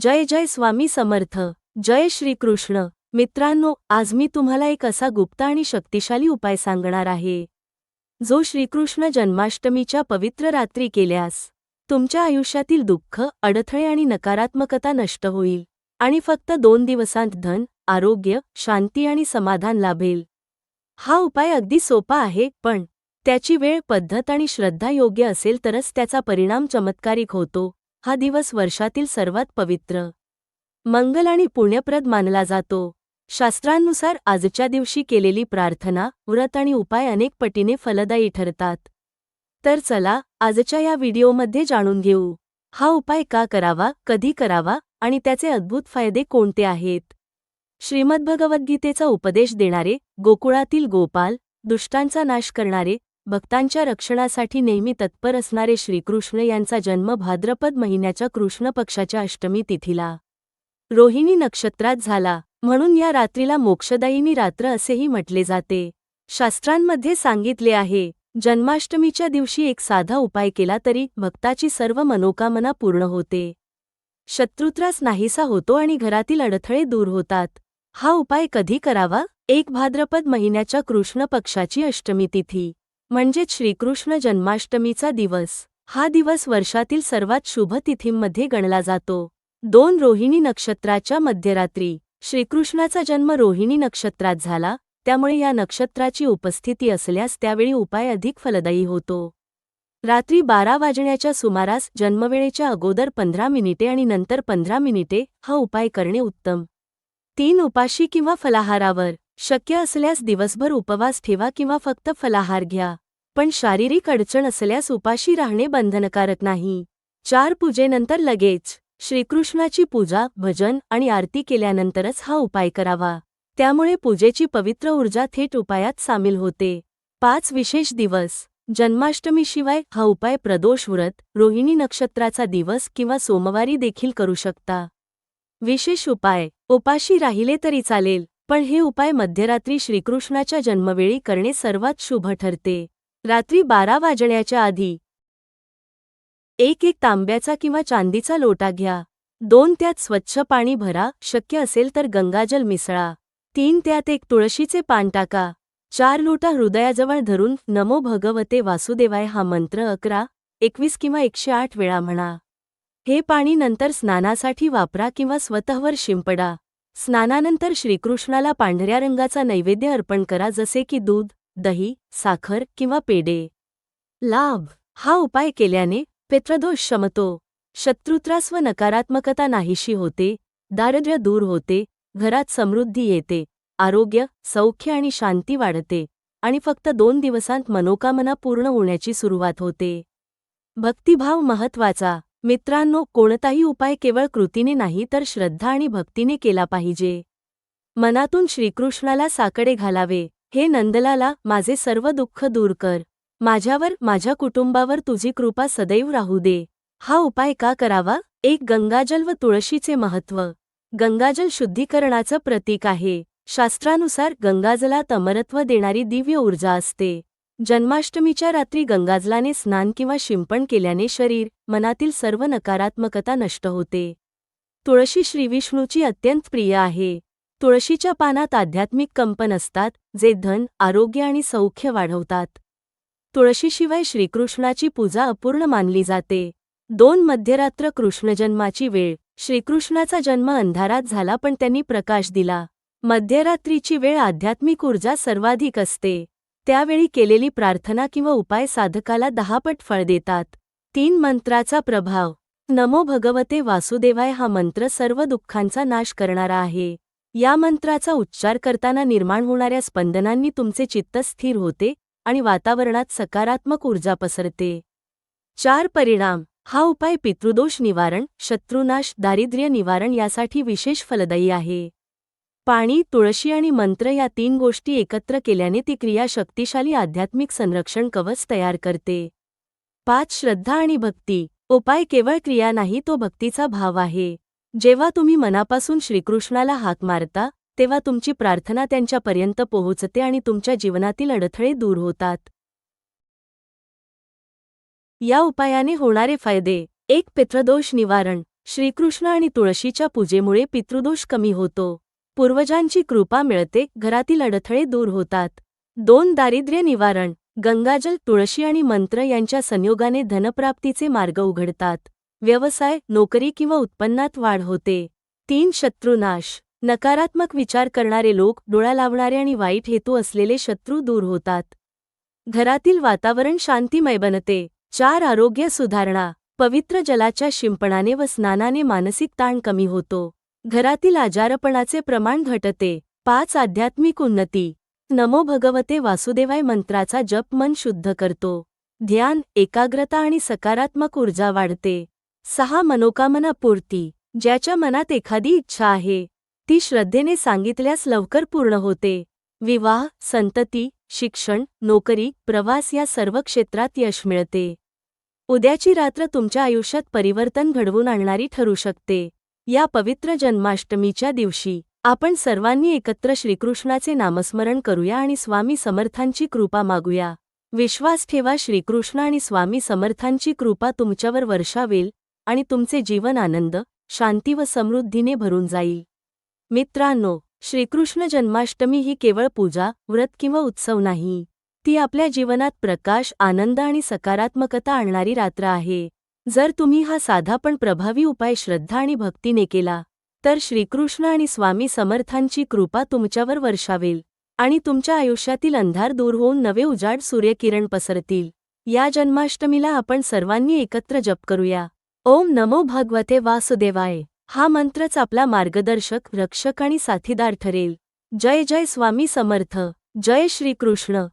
जय जय स्वामी समर्थ. जय श्रीकृष्ण. मित्रांनो आज मी तुम्हाला एक असा गुप्त आणि शक्तिशाली उपाय सांगणार आहे. जो श्रीकृष्ण जन्माष्टमीच्या पवित्र रात्री केल्यास तुमच्या आयुष्यातील दुःख अडथळे आणि नकारात्मकता नष्ट होईल आणि फक्त दोन दिवसांत धन आरोग्य शांती आणि समाधान लाभेल. हा उपाय अगदी सोपा आहे पण त्याची वेळ पद्धत आणि श्रद्धा योग्य असेल तरच त्याचा परिणाम चमत्कारिक होतो. हा दिवस वर्षातील सर्वात पवित्र. मंगल आणि पुण्यप्रद मानला जातो. शास्त्रांनुसार आजच्या दिवशी केलेली प्रार्थना व्रत आणि उपाय अनेक पटीने फलदायी ठरतात. तर चला आजच्या या व्हिडिओमध्ये जाणून घेऊ. हा उपाय का करावा कधी करावा आणि त्याचे अद्भुत फायदे कोणते आहेत? श्रीमद्भगवद्गीतेचा उपदेश देणारे गोकुळातील गोपाल दुष्टांचा नाश करणारे भक्तांच्या रक्षणासाठी नेहमी तत्पर असणारे श्रीकृष्ण यांचा जन्म भाद्रपद महिन्याच्या कृष्ण पक्षाच्या अष्टमी तिथीला. रोहिणी नक्षत्रात झाला म्हणून या रात्रीला मोक्षदायिनी रात्र असेही म्हटले जाते. शास्त्रांमध्ये सांगितले आहे जन्माष्टमीच्या दिवशी एक साधा उपाय केला तरी भक्ताची सर्व मनोकामना पूर्ण होते. शत्रुत्रास नाहीसा होतो आणि घरातील अडथळे दूर होतात. हा उपाय कधी करावा? एक भाद्रपद महिन्याच्या कृष्ण पक्षाची अष्टमी तिथी. म्हणजेच श्रीकृष्ण जन्माष्टमीचा दिवस. हा दिवस वर्षातील सर्वात शुभ तिथींमध्ये गणला जातो. दोन रोहिणी नक्षत्राच्या मध्यरात्री. श्रीकृष्णाचा जन्म रोहिणी नक्षत्रात झाला त्यामुळे या नक्षत्राची उपस्थिती असल्यास त्यावेळी उपाय अधिक फलदायी होतो. रात्री बारा वाजण्याच्या सुमारास जन्मवेळेच्या अगोदर पंधरा मिनिटे आणि नंतर पंधरा मिनिटे हा उपाय करणे उत्तम. तीन उपाशी किंवा फलाहारावर. शक्य असल्यास दिवसभर उपवास ठेवा किंवा फक्त फलाहार घ्या. पण शारीरिक अडचण असल्यास उपाशी राहणे बंधनकारक नाही. चार पूजेनंतर लगेच श्रीकृष्णाची पूजा भजन आणि आरती केल्यानंतरच हा उपाय करावा. त्यामुळे पूजेची पवित्र ऊर्जा थेट उपायात सामील होते. पाच विशेष दिवस. जन्माष्टमीशिवाय हा उपाय प्रदोष व्रत रोहिणी नक्षत्राचा दिवस किंवा सोमवारी देखील करू शकता. विशेष उपाय. उपाशी राहिले तरी चालेल. पण हे उपाय मध्यरात्री श्रीकृष्णाच्या जन्मवेळी करणे सर्वात शुभ ठरते. रात्री बारा वाजण्याच्या आधी एक एक तांब्याचा किंवा चांदीचा लोटा घ्या. दोन त्यात स्वच्छ पाणी भरा. शक्य असेल तर गंगाजल मिसळा. तीन त्यात एक तुळशीचे पान टाका. चार लोटा हृदयाजवळ धरून नमो भगवते वासुदेवाय हा मंत्र अकरा एकवीस किंवा एकशे आठ वेळा म्हणा. हे पाणी नंतर स्नानासाठी वापरा किंवा स्वतःवर शिंपडा. स्नानानंतर श्रीकृष्णाला पांढऱ्या रंगाचा नैवेद्य अर्पण करा जसे की दूध दही साखर किंवा पेडे लाभ. हा उपाय केल्याने पित्रदोष शमतो. शत्रुत्रास व नकारात्मकता नाहीशी होते दारिद्र्य दूर होते घरात समृद्धी येते आरोग्य सौख्य आणि शांती वाढते आणि फक्त दोन दिवसांत मनोकामना पूर्ण होण्याची सुरुवात होते. भक्तिभाव महत्त्वाचा मित्रांनो कोणताही उपाय केवळ कृतीने नाही तर श्रद्धा आणि भक्तीने केला पाहिजे. मनातून श्रीकृष्णाला साकडे घालावे. हे नंदलाला माझे सर्व दुःख दूर कर. माझ्यावर माझ्या कुटुंबावर तुझी कृपा सदैव राहू दे. हा उपाय का करावा? एक गंगाजल व तुळशीचे महत्त्व. गंगाजल शुद्धीकरणाचं प्रतीक आहे. शास्त्रानुसार गंगाजलात अमरत्व देणारी दिव्य ऊर्जा असते. जन्माष्टमीच्या रात्री गंगाजलाने स्नान किंवा शिंपण केल्याने शरीर मनातील सर्व नकारात्मकता नष्ट होते. तुळशी श्रीविष्णूची अत्यंत प्रिय आहे. तुळशीच्या पानात आध्यात्मिक कंपन असतात जे धन आरोग्य आणि सौख्य वाढवतात. तुळशीशिवाय श्रीकृष्णाची पूजा अपूर्ण मानली जाते. दोन मध्यरात्र कृष्णजन्माची वेळ श्रीकृष्णाचा जन्म अंधारात झाला पण त्यांनी प्रकाश दिला. मध्यरात्रीची वेळ आध्यात्मिक ऊर्जा सर्वाधिक असते. त्यावेळी केलेली प्रार्थना किंवा उपाय साधकाला दहापट फळ देतात. तीन मंत्राचा प्रभाव. नमो भगवते वासुदेवाय हा मंत्र सर्व दुःखांचा नाश करणारा आहे. या मंत्राचा उच्चार करताना निर्माण होणाऱ्या स्पंदनांनी तुमचे चित्त स्थिर होते आणि वातावरणात सकारात्मक ऊर्जा पसरते. चार परिणाम. हा उपाय पितृदोष निवारण शत्रुनाश दारिद्र्य निवारण यासाठी विशेष फलदायी आहे. पाणी तुळशी आणि मंत्र या तीन गोष्टी एकत्र केल्याने ती क्रिया शक्तिशाली आध्यात्मिक संरक्षण कवच तयार करते. पाच श्रद्धा आणि भक्ती. उपाय केवळ क्रिया नाही तो भक्तीचा भाव आहे. जेव्हा तुम्ही मनापासून श्रीकृष्णाला हाक मारता तेव्हा तुमची प्रार्थना त्यांच्यापर्यंत पोहोचते आणि तुमच्या जीवनातील अडथळे दूर होतात. या उपायाने होणारे फायदे. एक पितृदोष निवारण. श्रीकृष्ण आणि तुळशीच्या पूजेमुळे पितृदोष कमी होतो. पूर्वजांची कृपा मिळते घरातील अडथळे दूर होतात. दोन दारिद्र्य निवारण गंगाजल तुळशी आणि मंत्र यांच्या संयोगाने धनप्राप्तीचे मार्ग उघडतात. व्यवसाय नोकरी किंवा उत्पन्नात वाढ होते. तीन शत्रुनाश. नकारात्मक विचार करणारे लोक डोळा लावणारे आणि वाईट हेतू असलेले शत्रू दूर होतात. घरातील वातावरण शांतिमय बनते. चार आरोग्य सुधारणा. पवित्र जलाच्या शिंपणाने व स्नानाने मानसिक ताण कमी होतो. घरातील आजारपणाचे प्रमाण घटते. पाच आध्यात्मिक उन्नती. नमो भगवते वासुदेवाय मंत्राचा जप मन शुद्ध करतो. ध्यान एकाग्रता आणि सकारात्मक ऊर्जा वाढते. सहा मनोकामना पूर्ती. ज्याच्या मनात एखादी इच्छा आहे. ती श्रद्धेने सांगितल्यास लवकर पूर्ण होते. विवाह संतती शिक्षण नोकरी प्रवास या सर्व क्षेत्रात यश मिळते. उद्याची रात्र तुमच्या आयुष्यात परिवर्तन घडवून आणणारी ठरू शकते. या पवित्र जन्माष्टमीच्या दिवशी आपण सर्वांनी एकत्र श्रीकृष्णाचे नामस्मरण करूया आणि स्वामी समर्थांची कृपा मागूया. विश्वास ठेवा श्रीकृष्ण आणि स्वामी समर्थांची कृपा तुमच्यावर वर्षावेल आणि तुमचे जीवन आनंद शांती व समृद्धीने भरून जाईल. मित्रांनो श्रीकृष्ण जन्माष्टमी ही केवळ पूजा व्रत किंवा उत्सव नाही. ती आपल्या जीवनात प्रकाश आनंद आणि सकारात्मकता आणणारी रात्र आहे. जर तुम्ही हा साधा पण प्रभावी उपाय श्रद्धा आणि भक्तीने केला तर श्रीकृष्ण आणि स्वामी समर्थांची कृपा तुमच्यावर वर्षावेल आणि तुमच्या आयुष्यातील अंधार दूर होऊन नवे उजाड सूर्यकिरण पसरतील. या जन्माष्टमीला आपण सर्वांनी एकत्र जप करूया. ओम नमो भगवते वासुदेवाय. हा मंत्रच आपला मार्गदर्शक रक्षक आणि साथीदार ठरेल. जय जय स्वामी समर्थ. जय श्रीकृष्ण.